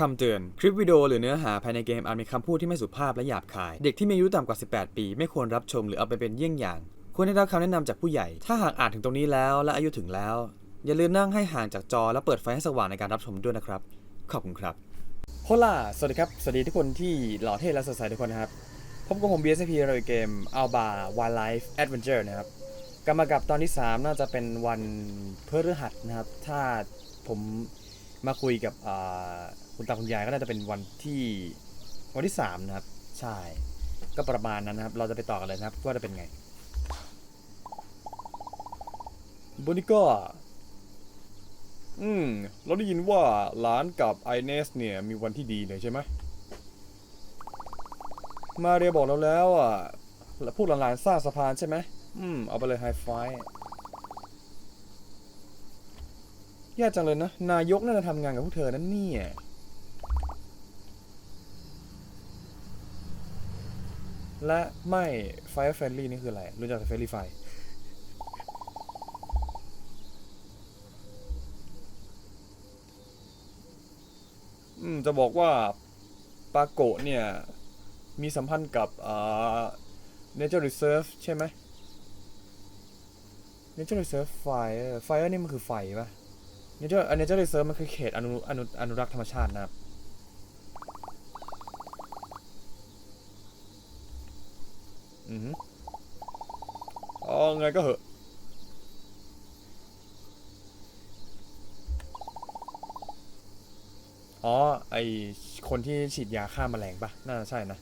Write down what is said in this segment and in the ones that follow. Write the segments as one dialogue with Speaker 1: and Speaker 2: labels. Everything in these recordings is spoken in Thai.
Speaker 1: คำเตือน คลิปวิดีโอหรือเนื้อหาภายในเกมอาจมีคำพูดที่ไม่สุภาพและหยาบคาย เด็กที่มีอายุต่ำกว่า 18 ปี ไม่ควรรับชมหรือเอาไปเป็นเยี่ยงอย่าง ควรได้รับคำแนะนำจากผู้ใหญ่ ถ้าหากอ่านถึงตรงนี้แล้วและอายุถึงแล้ว อย่าลืมนั่งให้ห่างจากจอและเปิดไฟให้สว่างในการรับชมด้วยนะครับ ขอบคุณครับโฮล่าสวัสดีครับ สวัสดีทุกคนที่หล่อเท่และสดใสทุกคนนะครับ พบกับผม BSP เราเกม Alba Wildlife Adventure นะครับกลับมากับตอนที่ 3 น่าจะเป็นวันพฤหัสนะครับ ถ้าผมมาคุยกับ คุณตาคุณยายก็น่าจะเป็นวันที่วันที่3นะครับ ใช่ ก็ประมาณนั้นนะครับ เราจะไปต่อกันเลยนะครับว่าจะเป็นไงบนิก้าอืม เราได้ยินว่าหลานกับไอเนสเนี่ย มีวันที่ดีเลยใช่ไหม มาเรียบอกเราแล้วอะแล้วพวกหลานๆสร้างสะพานใช่ไหม อืม เอาไปเลยไฮไฟแย่จังเลยนะ นายกน่าจะทำงานกับพวกเธอนั่นเนี่ย และไม่ Fire Friendly นี่คืออะไร รู้จักแต่ Friendly Fire อืมจะบอกว่าปาโกะเนี่ย มีสัมพันธ์กับอ่า Nature Reserve ใช่ไหม Nature Reserve Fire Fire นี่มันคือไฟปะ Nature อัน Nature Reserve มันคือเขตอนุอนุอนุรักษ์ธรรมชาตินะครับ อือฮึเอา ไงก็เหอะอ๋อ ไอคนที่ฉีดยาฆ่าแมลงปะน่าใช่นะ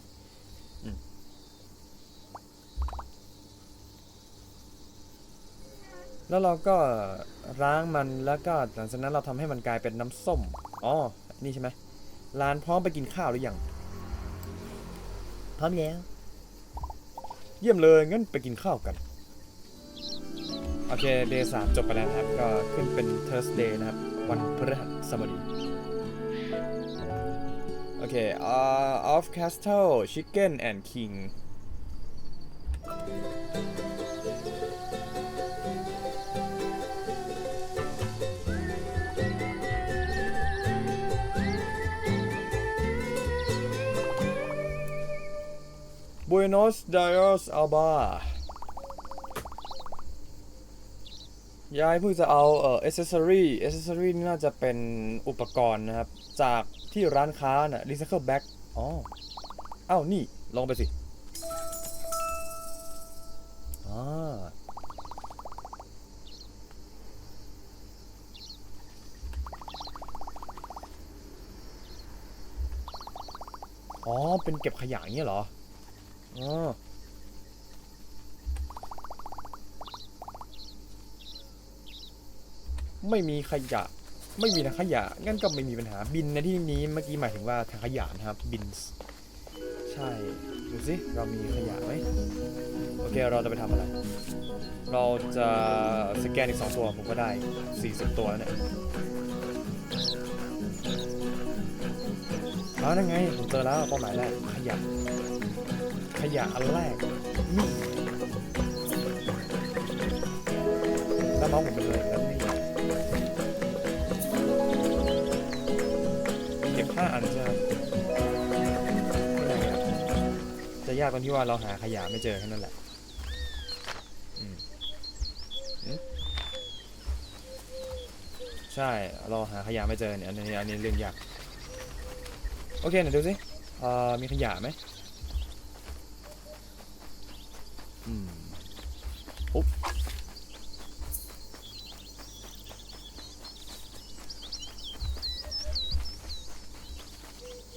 Speaker 1: แล้วเราก็ล้างมันแล้วก็หลังจากนั้นเราทำให้มันกลายเป็นน้ำส้ม อ๋อ นี่ใช่ไหมร้านพร้อมไปกินข้าวหรือยัง พร้อมแล้ว เยี่ยมเลยงั้นไปกินข้าวกัน โอเคเดย์สามจบไปแล้วนะครับ ก็ขึ้นเป็น Thursday นะครับ วันพฤหัสบดี โอเค uh, off castle chicken and king บุยโนสไดออสอัลบา ยายเพิ่งจะเอาเอ่อ accessory accessory นี่น่าจะเป็นอุปกรณ์นะครับ จากที่ร้านค้าน่ะ recycle bag อ๋อเอ้านี่ลองไปสิอ่าอ๋อ เป็นเก็บขยะเงี้ยเหรอ อ๋อ ไม่มีขยะ ไม่มีถังขยะ งั้นก็ไม่มีปัญหาบินในที่นี้เมื่อกี้หมายถึงว่าถังขยะนะครับบินใช่ดูสิเรามีขยะไหมโอเคเราจะไปทำอะไร เราจะสแกนอีกสองตัวผมก็ได้ 40 ตัวแล้วเนี่ยอ๋อนั่นไงผมเจอแล้วเป้าหมายแรกขยะ ขยะอันแรกนี่แล้วน้องผมเป็นเลยแล้วนี่าอันใช่ไหมไม่เป็นไรอะจะยากตรงที่ว่าเราหาขยะไม่เจอแค่นั้นแหละใช่ เราหาขยะไม่เจอเนี่ยอันนี้อันนี้เรื่องยาก โอเคไหนดูสิมีขยะไหมอืมปุ๊บ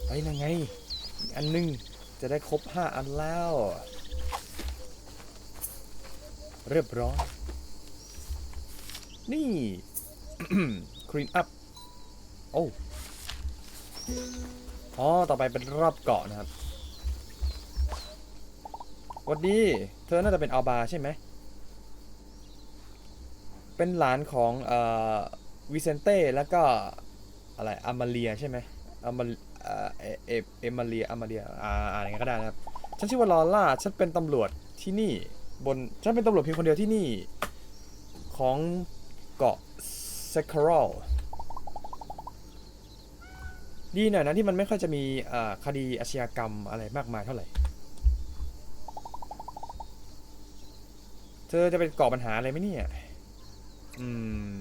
Speaker 1: เฮ้ยนั่นไง อันนึง จะได้ครบห้าอันแล้ว เรียบร้อย นี่คลีนอัพ โอ้อ๋อ ต่อไปเป็นรอบเกาะนะครับ วัดดีเธอน่าจะเป็นอัลบาใช่ไหม เป็นหลานของเอ่อวิเซนเต้แล้วก็อะไรอามาเลียใช่ไหมอามา เออเอเอเอมาเลียอามาเลียอ่าอ่านอย่างนั้นก็ได้นะครับ ฉันชื่อว่าลอล่า ฉันเป็นตำรวจที่นี่ บน ฉันเป็นตำรวจเพียงคนเดียวที่นี่ ของเกาะเซคารอลดีหน่อยนะที่มันไม่ค่อยจะมีอ่าคดีอาชญากรรมอะไรมากมายเท่าไหร่ เธอจะเป็นก่อปัญหาอะไรไหมเนี่ย อื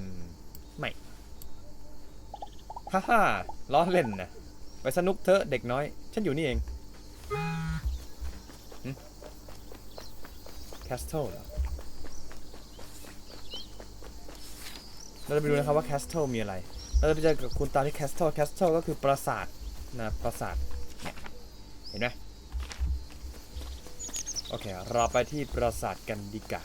Speaker 1: ม ไม่ ฮ่าฮ่าล้อเล่นนะ ไปสนุกเถอะเด็กน้อย ฉันอยู่นี่เองแคสเทิลเหรอเราจะไปดูนะครับว่าแคสเทิลมีอะไร เราจะไปเจอกับคุณตาที่แคสเทิลแคสเทิลก็คือปราสาทนะปราสาทเนี่ยเห็นไหมโอเค เราไปที่ปราสาทกันดีกว่า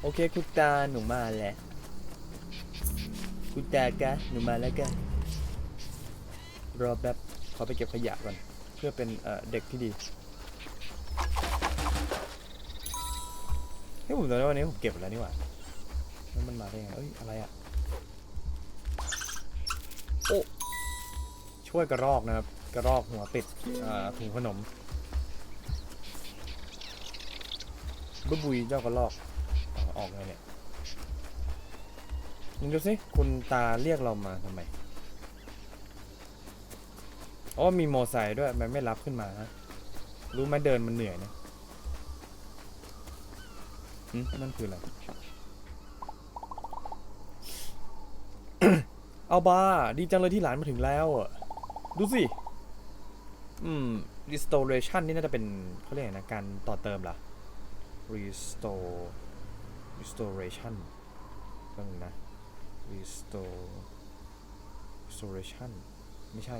Speaker 1: โอเค คุณตาหนูมาแล้ว คุณตากะหนูมาแล้วกันรอแบบขอไปเก็บขยะก่อน เพื่อเป็นเด็กที่ดีเฮ้ยผมตอนนี้วันนี้ผมเก็บแล้วนี่หว่าแล้วมันมาได้ยังไงเอ้ยอะไรอะโอ้ช่วยกระรอกนะครับ กระรอกหัวติดถุงขนมบุบุยเจ้ากระรอกออออกไงเนี่ย มึงดูสิคุณตาเรียกเรามาทำไมอ๋อมีโมอไซค์ด้วย มันไม่รับขึ้นมาฮะรู้ไหมเดินมันเหนื่อยนะอืมนั่นคืออะไร เอาบาดีจังเลยที่หลานมาถึงแล้วอะดูสิ อืม restoration นี่น่าจะเป็นเขาเรียกนะ การต่อเติมเหรอ restore restoration เรื่องนะ restore restoration ไม่ใช่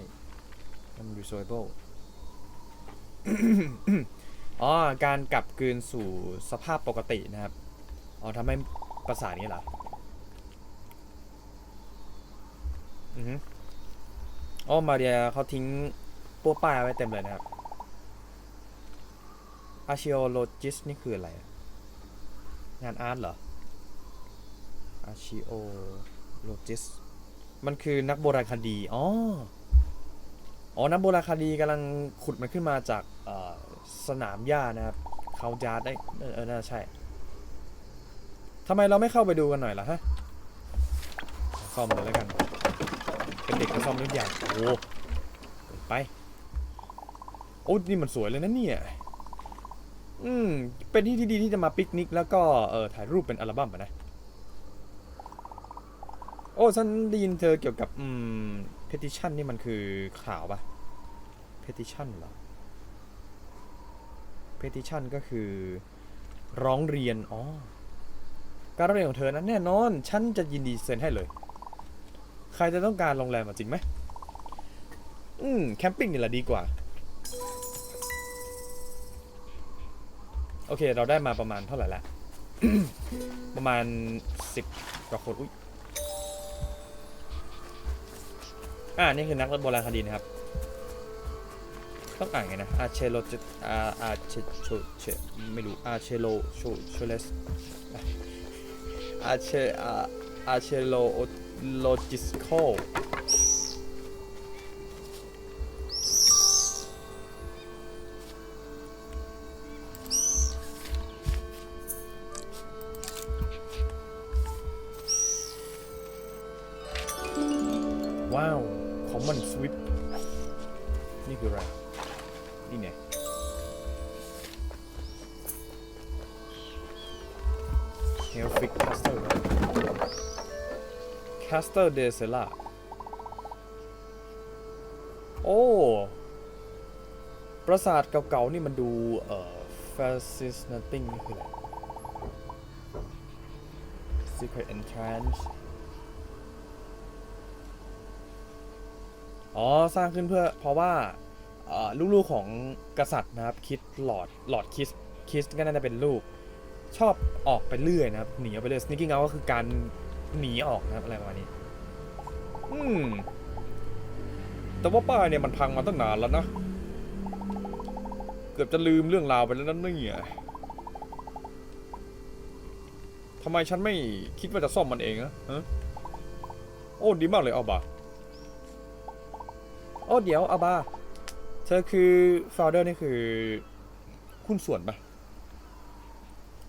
Speaker 1: นั่น restorable อ๋อ การกลับคืนสู่สภาพปกตินะครับ อ๋อทำให้ประสาทนี้เหรอ อืออ๋อ มาเรียเขาทิ้งปัวป้ายไว้เต็มเลยนะครับ archaeologist นี่คืออะไร งานอาร์ตเหรอ archaeologist มันคือนักโบราณคดี อ๋อ อ๋อ นักโบราณคดีกำลังขุดมันขึ้นมาจากสนามหญ้านะครับเขาจาร์ดได้ เออเออน่าใช่ทำไมเราไม่เข้าไปดูกันหน่อยล่ะฮะ ซ่อมเลยแล้วกัน เป็นเด็กก็ซ่อมทุกอย่าง โอ้โหไป โอ้นี่มันสวยเลยนะเนี่ย อืม เป็นที่ที่ดีที่จะมาปิกนิก แล้วก็ เออถ่ายรูปเป็นอัลบั้มนะ โอ้ฉันได้ยินเธอเกี่ยวกับอืม petition นี่มันคือข่าวปะ petition เหรอ petition ก็คือร้องเรียน อ๋อ การร้องเรียนของเธอนั้นแน่นอน ฉันจะยินดีเซ็นให้เลย ใครจะต้องการโรงแรมอะจริงไหม อืม แคมปิ้งนี่แหละดีกว่า โอเค เราได้มาประมาณเท่าไหร่ละ ประมาณสิบกว่าคน อุ้ย อ่า นี่คือนักโบราณคดีนะครับ ต้องอ่านไงนะ อาเชโลจอาอาเชโชเชไม่รู้ อาเชโลโชโชเลส อาเชอาอาเชโลโลจิสโค Castle de Sela โอ้ ปราสาทเก่าๆนี่มันดู เอ่อ fascinating นี่คืออะไร Secret Entrance อ๋อ สร้างขึ้นเพื่อเพราะว่าลูกๆของกษัตริย์นะครับ คิดหลอดหลอดคิสคิสก็น่าจะเป็นลูก ชอบออกไปเรื่อยนะครับ หนีออกไปเรื่อย sneaking out ก็คือการ หนีออกนะครับอะไรประมาณนี้ อืม แต่ว่าป้ายเนี่ยมันพังมาตั้งนานแล้วนะ เกือบจะลืมเรื่องราวไปแล้วนั่นเนี่ยทำไมฉันไม่คิดว่าจะซ่อมมันเองอะโอ้ดีมากเลยเอาบาโอ้เดี๋ยวอาบา เธอคือ founder นี่คือหุ้นส่วนปะ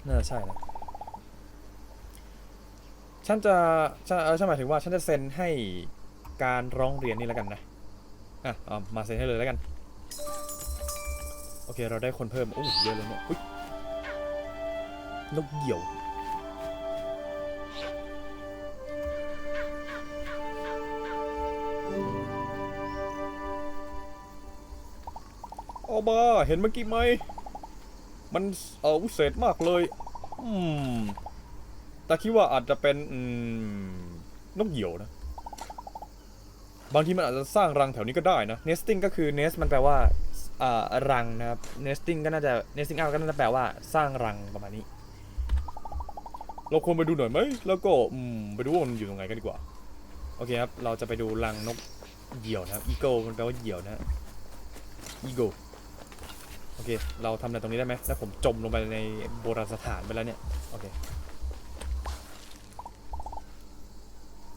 Speaker 1: น่าใช่นะ ฉันจะฉันเออฉันหมายถึงว่าฉันจะเซ็นให้การร้องเรียนนี่แล้วกันนะอะเอามาเซ็นให้เลยแล้วกัน โอเคเราได้คนเพิ่มโอ้เยอะเลยเนี่ยอุ๊ยนกเหยี่ยวเอามาเห็นเมื่อกี้ไหม มันเออเศษมากเลย อืม แต่คิดว่าอาจจะเป็นนกเหยี่ยวนะ บางทีมันอาจจะสร้างรังแถวนี้ก็ได้นะ nesting ก็คือ nest มันแปลว่าอ่ารังนะครับ nesting ก็น่าจะ nesting out ก็น่าจะแปลว่าสร้างรังประมาณนี้ เราควรไปดูหน่อยไหม แล้วก็ไปดูว่ามันอยู่ตรงไหนกันดีกว่า โอเคครับ เราจะไปดูรังนกเหยี่ยวนะครับ eagle มันแปลว่าเหยี่ยวนะ eagle โอเค เราทำอะไรตรงนี้ได้ไหมแล้วผมจมลงไปในโบราณสถานไปแล้วเนี่ย โอเค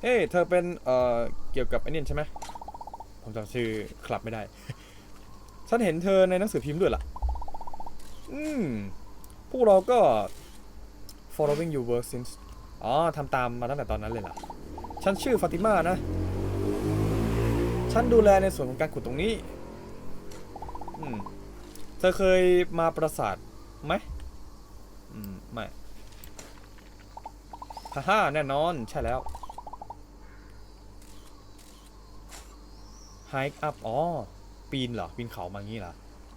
Speaker 1: เฮ้ยเธอเป็นเอ่อเกี่ยวกับไอ้นี่ใช่ไหมผมจำชื่อคลับไม่ได้ ฉันเห็นเธอในหนังสือพิมพ์ด้วยล่ะ อืม พวกเราก็ following your work since อ๋อทำตามมาตั้งแต่ตอนนั้นเลยล่ะ ฉันชื่อฟาติมานะ ฉันดูแลในส่วนของการขุดตรงนี้ อืม เธอเคยมาปราสาทไหม อืม ไม่ ฮ่าฮ่าแน่นอน ใช่แล้ว hike up อ๋อ ปีนเหรอ ปีนเขามางี้เหรอ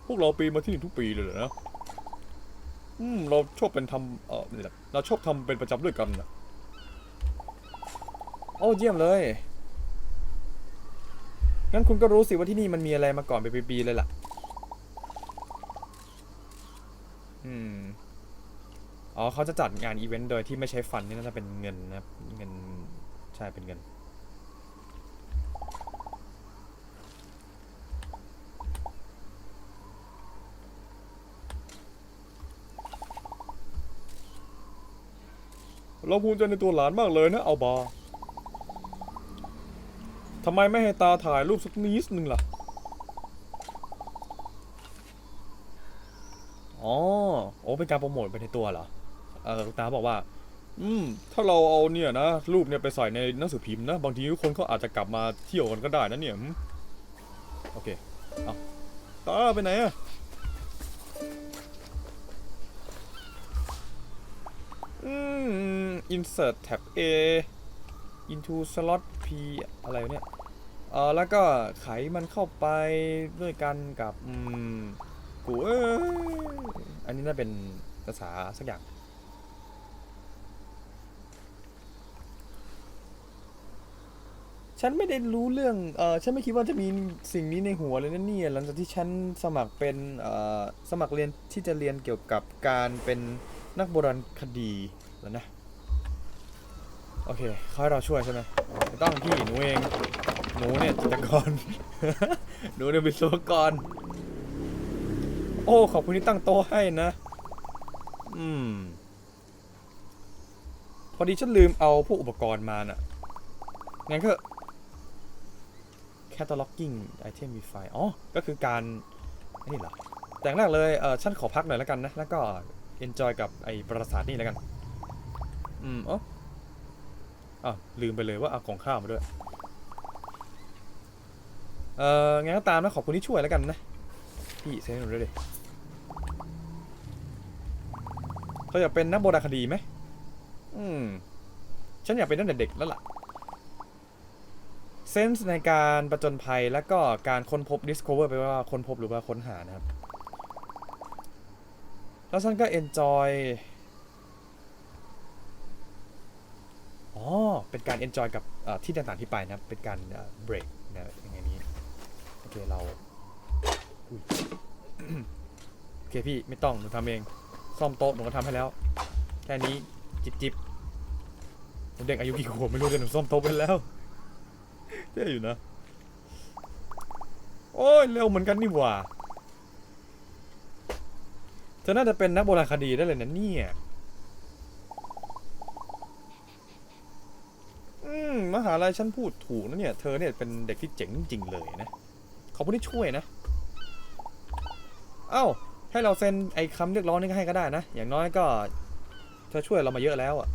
Speaker 1: พวกเราปีนมาที่นี่ทุกปีเลยเหรอนะอืม เราชอบเป็นทำเออเราชอบทำเป็นประจำด้วยกันนะโอ้เยี่ยมเลย งั้นคุณก็รู้สิว่าที่นี่มันมีอะไรมาก่อนเป็นปีๆเลยล่ะ อืม อ๋อเขาจะจัดงานอีเวนต์โดยที่ไม่ใช้ฟันนี่น่าจะเป็นเงินนะเงิน ใช่เป็นเงิน เราภูมิใจในตัวหลานมากเลยนะเอาบาทำไมไม่ให้ตาถ่ายรูปสักนิดนึงล่ะ อ๋อ โอ้เป็นการโปรโมทไปในตัวเหรอ เออตาบอกว่า อืม ถ้าเราเอาเนี่ยนะ รูปเนี่ยไปใส่ในหนังสือพิมพ์นะ บางทีคนเขาอาจจะกลับมาเที่ยวกันก็ได้นะเนี่ย โอเค เอาตาไปไหนอะ insert tab A into slot P อะไรเนี่ยเออแล้วก็ไขมันเข้าไปด้วยกันกับอืมกูเอ้ยอันนี้น่าเป็นภาษาสักอย่างฉันไม่ได้รู้เรื่อง เออฉันไม่คิดว่าจะมีสิ่งนี้ในหัวเลยนะเนี่ยหลังจากที่ฉันสมัครเป็น เอ่อสมัครเรียนที่จะเรียนเกี่ยวกับการเป็นนักโบราณคดีแล้วนะ โอเคเขาให้เราช่วยใช่ไหมไม่ต้องพี่หนูเอง หนูเนี่ยจิตรกร หนูเนี่ยวิศวกร โอ้ ขอบคุณที่ตั้งโต๊ะให้นะ อืม พอดีฉันลืมเอาพวกอุปกรณ์มาน่ะ งั้นก็ cataloging item v file อ๋อ ก็คือการ นี่เหรอ แต่งแรกเลย เออฉันขอพักหน่อยแล้วกันนะ แล้วก็ enjoy กับไอ้ปราสาทนี่แล้วกัน อืมอ๋อ อะลืมไปเลยว่าเอาของข้าวมาด้วย เอ่องั้นก็ตามนะขอบคุณที่ช่วยแล้วกันนะ พี่เซ็นหนูด้วยดิเธออยากเป็นนักโบราณคดีไหมอืม ฉันอยากเป็นตั้งแต่เด็กแล้วล่ะ เซนส์ในการประจนภัยแล้วก็การค้นพบ discover ไปว่าค้นพบหรือว่าค้นหานะครับ แล้วฉันก็ enjoy อ๋อ เป็นการ enjoy กับที่ต่างๆที่ไปนะ เป็นการเอ่อ break นะอย่างนี้ โอเคเราโอเคพี่ไม่ต้องหนูทำเอง ซ่อมโต๊ะหนูก็ทำให้แล้ว แค่นี้จิบจิบหนูเด็กอายุกี่ขวบไม่รู้แต่หนูซ่อมโต๊ะไปแล้วเท่อยู่นะ โอ้ยเร็วเหมือนกันนี่หว่าเธอน่าจะเป็นนักโบราณคดีได้เลยนะเนี่ย มหาลัยฉันพูดถูกนะเนี่ย เธอเนี่ยเป็นเด็กที่เจ๋งจริงๆเลยนะ ขอบคุณที่ช่วยนะ เอ้า ให้เราเซ็นไอ้คำเรียกร้องนี่ให้ก็ได้นะ อย่างน้อยก็ เธอช่วยเรามาเยอะแล้วอะ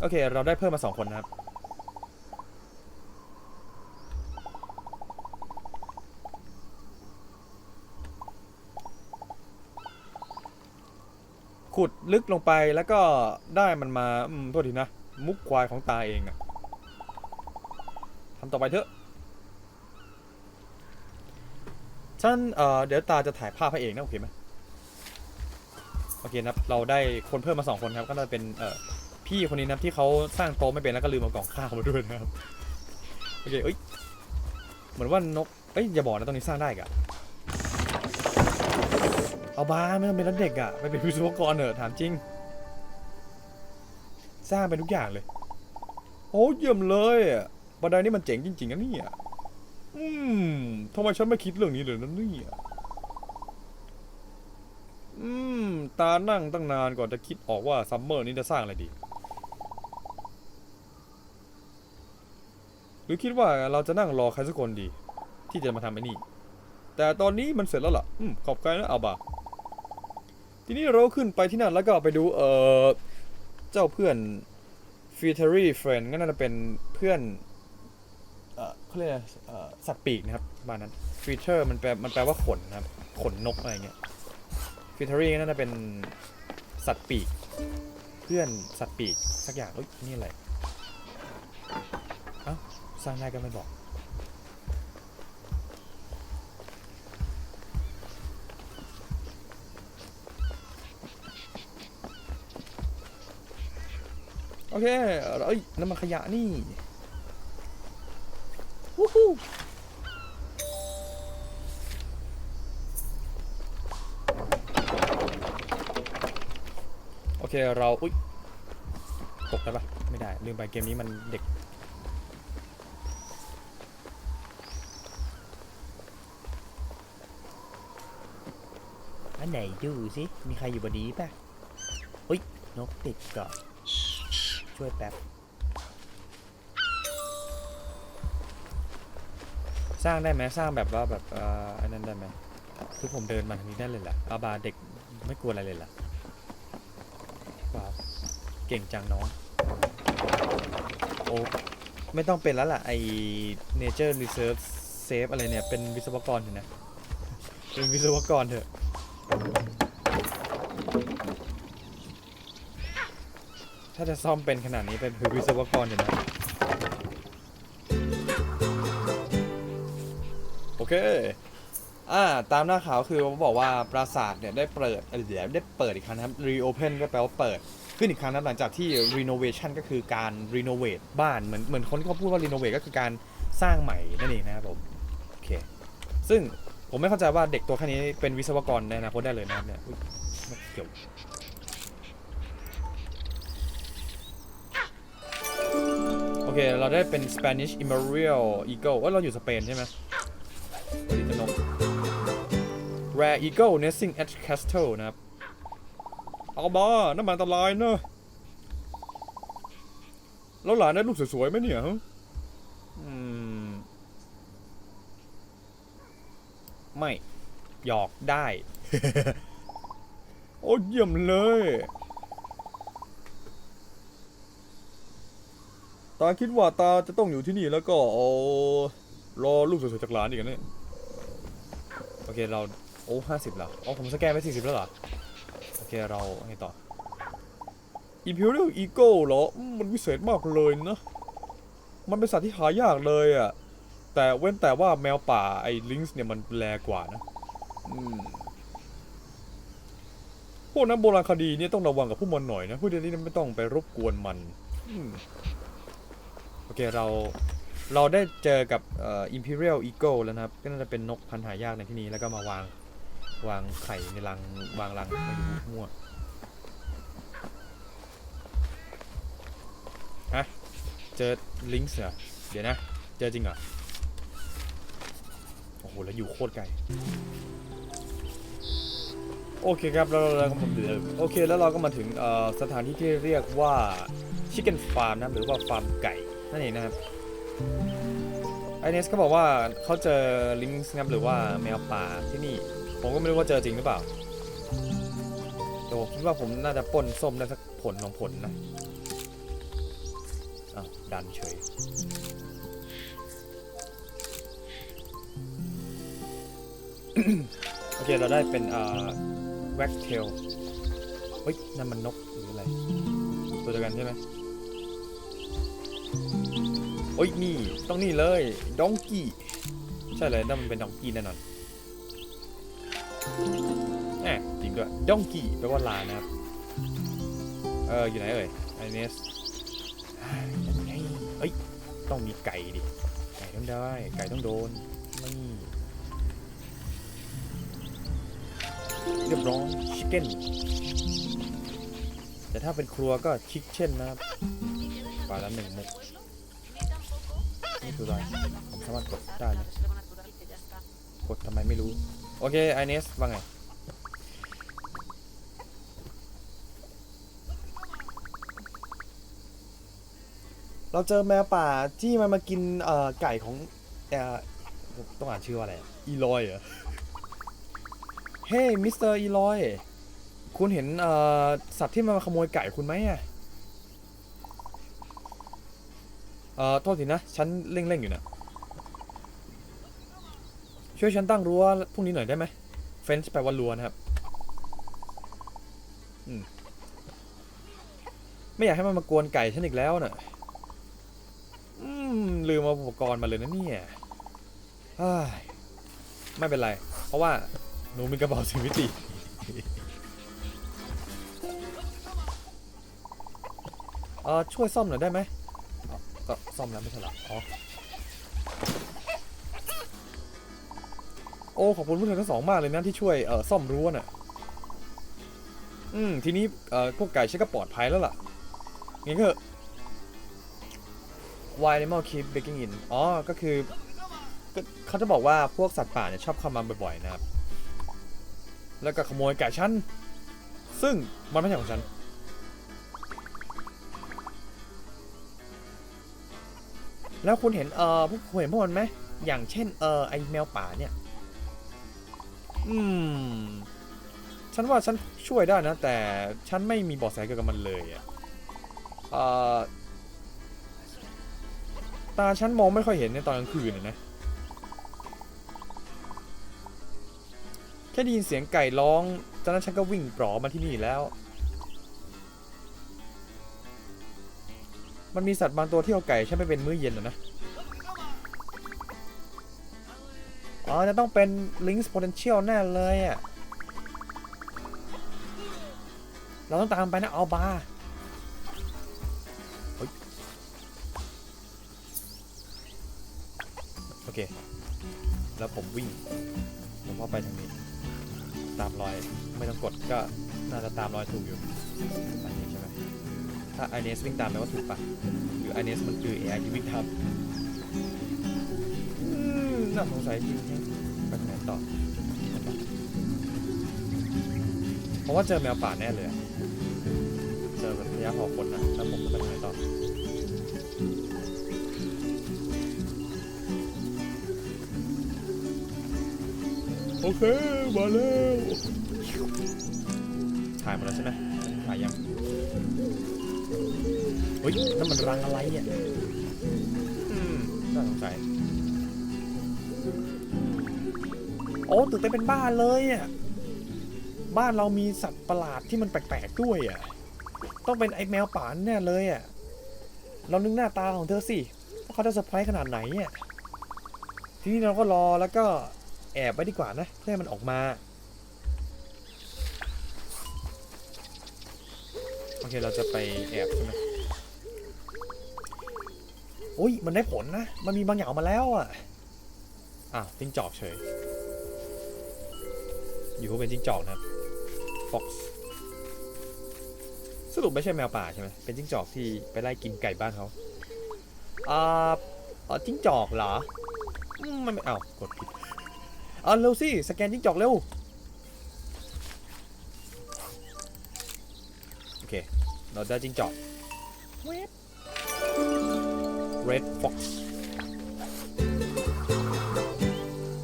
Speaker 1: โอเค เราได้เพิ่มมาสองคนนะครับ ขุดลึกลงไปแล้วก็ได้มันมาอืมโทษทีนะ มุกควายของตาเองอะทำต่อไปเถอะฉันเอ่อเดี๋ยวตาจะถ่ายภาพให้เองนะโอเคไหมโอเคนะครับเราได้คนเพิ่มมาสองคนครับ ก็จะเป็นเอ่อพี่คนนี้นะที่เขาสร้างโต๊ะไม่เป็นแล้วก็ลืมเอากล่องข้าวมาด้วยนะครับโอเคเอ้ยเหมือนว่านกเอ้ยอย่าบอกนะตรงนี้สร้างได้กะ เอาบ้าไม่ต้องเป็นนักเด็กอะไปเป็นวิศวกรเถอะถามจริง สร้างเป็นทุกอย่างเลย โอ้เยี่ยมเลยบันไดนี่มันเจ๋งจริง ๆนะเนี่ยอืมทำไมฉันไม่คิดเรื่องนี้เลยนะเนี่ยอืม ตานั่งตั้งนานก่อนจะคิดออกว่าซัมเมอร์นี้จะสร้างอะไรดี หรือคิดว่าเราจะนั่งรอใครสักคนดี ที่จะมาทำไอ้นี่ แต่ตอนนี้มันเสร็จแล้วล่ะ อืม ขอบใจนะอาบา ทีนี้เราขึ้นไปที่นั่นแล้วก็ไปดูเออเจ้าเพื่อน f e t e r y friend ก็น่าจะเป็นเพื่อนเออเขาเรียกอะไรเอ่อสัตว์ปีกนะครับประมาณนั้น feature มันแปลมันแปลว่าขนนะครับ ขนนกอะไรเงี้ย f e t e r y ก็น่าจะเป็นสัตว์ปีก เพื่อนสัตว์ปีกสักอย่างเอ้ยนี่อะไรเอ้าสร้างได้ก็ไม่บอก โอเคเอ้ยน้ำมันขยะนี่วู้ฮู้โอเคเราอุ้ยตกได้ปะไม่ได้ ลืมไปเกมนี้มันเด็ก อันไหนดูสิ มีใครอยู่บนนี้ปะอุ้ยนกติดเกาะ ช่วยแป๊บ สร้างได้ไหมสร้างแบบว่าแบบเอ่ออันนั้นได้ไหมคือผมเดินมาทางนี้ได้เลยแหละอาบาเด็กไม่กลัวอะไรเลยล่ะว้าวเก่งจังน้องโอ้ไม่ต้องเป็นแล้วล่ะไอ nature reserve save อะไรเนี่ย เป็นวิศวกรเถอะนะ เป็นวิศวกรเถอะาจะซ่อมเป็นขนาดนี้เป็นวิศวกรเถอะนะโอเคอ่าตามหน้าข่าวคือเขาบอกว่าปราสาทเนี่ยได้เปิดเอ่อเดี๋ยวได้เปิดอีกครั้งนะครับ reopen ก็แปลว่าเปิดขึ้นอีกครั้งนะหลังจากที่ renovation ก็คือการ renovate บ้านเหมือนเหมือนคนที่เขาพูดว่า renovate ก็คือการสร้างใหม่นั่นเองนะครับผมโอเคซึ่งผมไม่เข้าใจว่าเด็กตัวแค่นี้เป็นวิศวกรในอนาคตได้เลยนะครับเนี่ยอุ๊ยไม่เกี่ยว เค เราได้เป็น Spanish Imperial Eagle ว่าเราอยู่สเปนใช่ไหมผลิตนก Rare Eagle Nesting at Castle นะครับ เอาบ้าน้ำมันอันตรายเนอะแล้วหลานได้ลูกสวยๆไหมเนี่ยฮะอืม ไม่ หยอกได้ โอ้เยี่ยมเลย ตาคิดว่าตาจะต้องอยู่ที่นี่แล้วก็เอารอลูกสวยๆจากหลานอีกนะเนี่โอเคเราโอ้ห้าสิบแล้วอ๋อผมสแกนไปสี่สิบแล้วเหรอ โอเคเราไงต่อ Imperial Eagle เหรอ มันวิเศษมากเลยนะ มันเป็นสัตว์ที่หายากเลยอะ่ะ แต่เว้นแต่ว่าแมวป่าไอ้ลิงส์เนี่ยมันแรงกว่านะพวกนั้นโบราณคดีเนี่ยต้องระวังกับพวกมันหน่อยนะพวกเดี๋ยวนี้ไม่ต้องไปรบกวนมัน อืม เคเราเราได้เจอกับเอ่อ Imperial Eagle แล้วนะครับ ก็น่าจะเป็นนกพันธุ์หายากในที่นี้ แล้วก็มาวางวางไข่ในรังวางรังไม่รู้มั่วฮะเจอลิงส์เหรอเดี๋ยวนะ เจอจริงเหรอ โอ้โห แล้วอยู่โคตรไกล โอเคครับแล้วเราก็มาถึงโอเคแล้วเราก็มาถึงสถานที่ที่เรียกว่า Chicken Farm นะ หรือว่าฟาร์มไก่ นั่นเองนะครับไอเนสเขาบอกว่าเขาเจอลิงส์ครับหรือว่าแมวป่าที่นี่ ผมก็ไม่รู้ว่าเจอจริงหรือเปล่าแต่ผมคิดว่าผมน่าจะปล้นส้มได้สักผลของผลนะอ้าวดันเฉยโอเคเราได้เป็นเอ่อแว็กเทลเฮ้ยนั่นมันนกหรืออะไร ตัวเดียวกันใช่ไหม โอ้ยนี่ต้องนี่เลยดองกี้ใช่เลยนั่นมันเป็นดองกี้แน่นอนแหมจริงด้วยดองกี้แปลว่าลานะครับ เอออยู่ไหนเอ่ยไอเนสเฮ้ยต้องมีไก่ดิ ไก่ต้องได้ ไก่ต้องโดนนี่เรียบร้อยชิคเก้นแต่ถ้าเป็นครัวก็ชิคเช่นนะครับปลาละหนึ่งมุก นี่คืออะไรผมสามารถกดได้นะกดทำไมไม่รู้ โอเคไอเนสว่าไงเราเจอแมวป่าที่มันมากินเอ่อไก่ของเอ่อต้องอ่านชื่อว่าอะไรอีลอยเหรอ เฮ้มิสเตอร์อีลอย คุณเห็นเอ่อสัตว์ที่มันมาขโมยไก่คุณไหมอะ เอ่อโทษทีนะ ฉันเร่งๆอยู่นะช่วยฉันตั้งรั้วพรุ่งนี้หน่อยได้ไหมเฟนช์แปลว่ารั้วนะครับอืมไม่อยากให้มันมากวนไก่ฉันอีกแล้วน่ะอืมลืมเอาอุปกรณ์มาเลยนะเนี่ยไม่เป็นไร เพราะว่าหนูมีกระเป๋าสีมิติเออช่วยซ่อมหน่อยได้ไหม ก็ซ่อมแล้วไม่ใช่หรออ๋อโอ้ขอบคุณผู้ชมทั้งสองมากเลยนะที่ช่วยเอ่อซ่อมรั้วน่ะ อืม ทีนี้เอ่อพวกไก่ฉันก็ปลอดภัยแล้วล่ะงั้นก็ Why animal keep breaking in อ๋อ ก็คือเขาจะบอกว่าพวกสัตว์ป่าเนี่ยชอบเข้ามาบ่อยๆนะครับ แล้วก็ขโมยไก่ฉัน ซึ่งมันไม่ใช่ของฉัน แล้วคุณเห็นเออพวกคุณเห็นพวกมันไหมอย่างเช่นเออไอแมวป่าเนี่ยอืมฉันว่าฉันช่วยได้นะ แต่ฉันไม่มีเบาะแสเกี่ยวกับมันเลยอะเอ่อตาฉันมองไม่ค่อยเห็นในตอนกลางคืนนะนะแค่ได้ยินเสียงไก่ร้องจากนั้นฉันก็วิ่งปลอมาที่นี่แล้ว มันมีสัตว์บางตัวที่เอาไก่ฉันไปเป็นมื้อเย็นนะนะอ๋อจะต้องเป็น Link's Potential แน่เลยอะ เราต้องตามไปนะเอาบาโอเค แล้วผมวิ่ง ผมก็ไปทางนี้ ตามรอย ไม่ต้องกดก็น่าจะตามรอยถูกอยู่อันนี้ใช่ไหม ถ้าไอเนสวิ่งตามแปลว่าถูกปะหรือไอเนสมันคือ AI ที่วิ่งทำอืมน่าสงสัยจริงๆไปไหนต่อเพราะว่าเจอแมวป่าแน่เลย เจอแบบระยะพอคนนะแล้วผมจะไปทางไหนต่อโอเค มาแล้วถ่ายหมาแล้วใช่ไหมถ่ายยัง เฮ้ยนั่นมันรังอะไรอะอืมน่าสงสัยโอ้ตื่นเต้นเป็นบ้านเลยอะบ้านเรามีสัตว์ประหลาดที่มันแปลกๆด้วยอะต้องเป็นไอ้แมวป่านแน่เลยอะเรานึกหน้าตาของเธอสิว่าเขาจะเซอร์ไพรส์ขนาดไหนอะทีนี้เราก็รอแล้วก็แอบไว้ดีกว่านะเพื่อให้มันออกมา โอเคเราจะไปแอบใช่ไหมอุ้ยมันได้ผลนะ มันมีบางอย่างออกมาแล้วอะอะจิ้งจอกเฉย อยู่ก็เป็นจิ้งจอกนะครับ Fox สรุปไม่ใช่แมวป่าใช่ไหมเป็นจิ้งจอกที่ไปไล่กินไก่บ้านเขาอ่าเอ่อจิ้งจอกเหรออืมมันไม่เอากดผิดอ่าเร็วสิ สแกนจิ้งจอกเร็ว เคเราได้จิ้งจอก Red Fox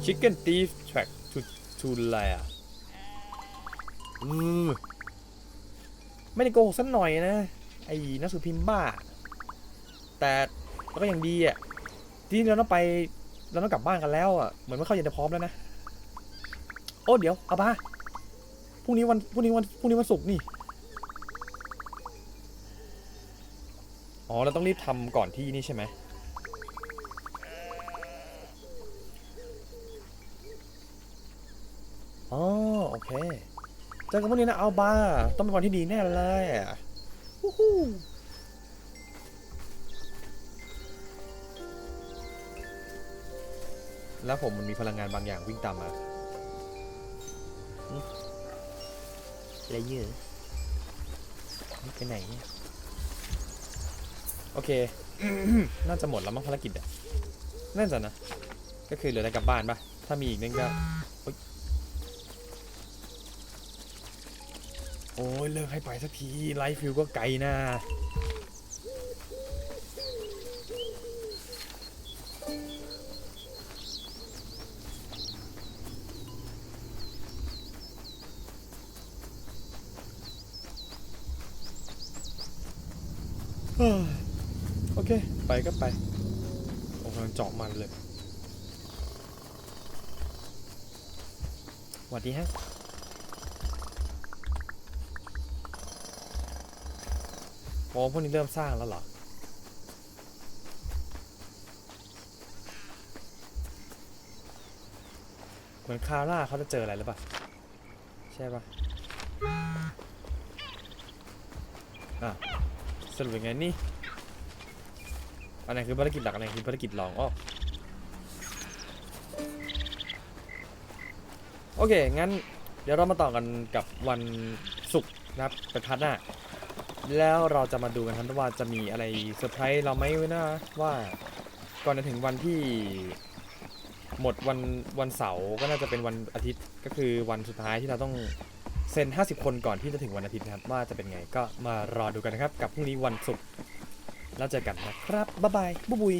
Speaker 1: Chicken Thief Track to to Lair อืมไม่ได้โกหกสักหน่อยนะ ไอ้หนักสือพิมพ์บ้า แต่เราก็ยังดีอะ ทีนี้เราต้องไป เราต้องกลับบ้านกันแล้วอะ เหมือนว่าเขาเย็นจะพร้อมแล้วนะ โอ้เดี๋ยวเอาบ้าพรุ่งนี้วันพรุ่งนี้วันพรุ่งนี้วันศุกร์นี่ อ๋อ เราต้องรีบทำก่อนที่นี่ใช่ไหมอ๋อ โอเค เจอกันพรุ่งนี้นะเอาบ้า ต้องเป็นวันที่ดีแน่เลยอะวู้ฮู้แล้วผมมันมีพลังงานบางอย่างวิ่งตามมาอะไรเยอะไปไหนเนี่ยโอเค น่าจะหมดแล้วมั้งภารกิจอะน่าจะนะ ก็คือเหลือแต่กลับบ้านปะถ้ามีอีกนึงก็ โอ้ยเลิกให้ไปสักที ไลฟ์ฟิวก็ไกลนะ ก็ไปโอ้กำลังเจาะมันเลยสวัสดีฮะโอ้พวกนี้เริ่มสร้างแล้วเหรอ เหมือนคาร่าเขาจะเจออะไรหรือเปล่า ใช่ปะอะสรุปยังไงนี่ อันไหนคือภารกิจหลักอันไหนคือภารกิจรองอ้อโอเค งั้นเดี๋ยวเรามาต่อกันกับวันศุกร์นะครับเป็นพาร์ทหน้า แล้วเราจะมาดูกันครับว่าจะมีอะไรเซอร์ไพรส์เราไหมนะว่าก่อนจะถึงวันที่หมดวันวันเสาร์ก็น่าจะเป็นวันอาทิตย์ก็คือวันสุดท้ายที่เราต้องเซ็น 50 คนก่อนที่จะถึงวันอาทิตย์นะครับว่าจะเป็นไงก็มารอดูกันนะครับ กับพรุ่งนี้วันศุกร์ แล้วเจอกันนะครับบ๊ายบายบุยบุย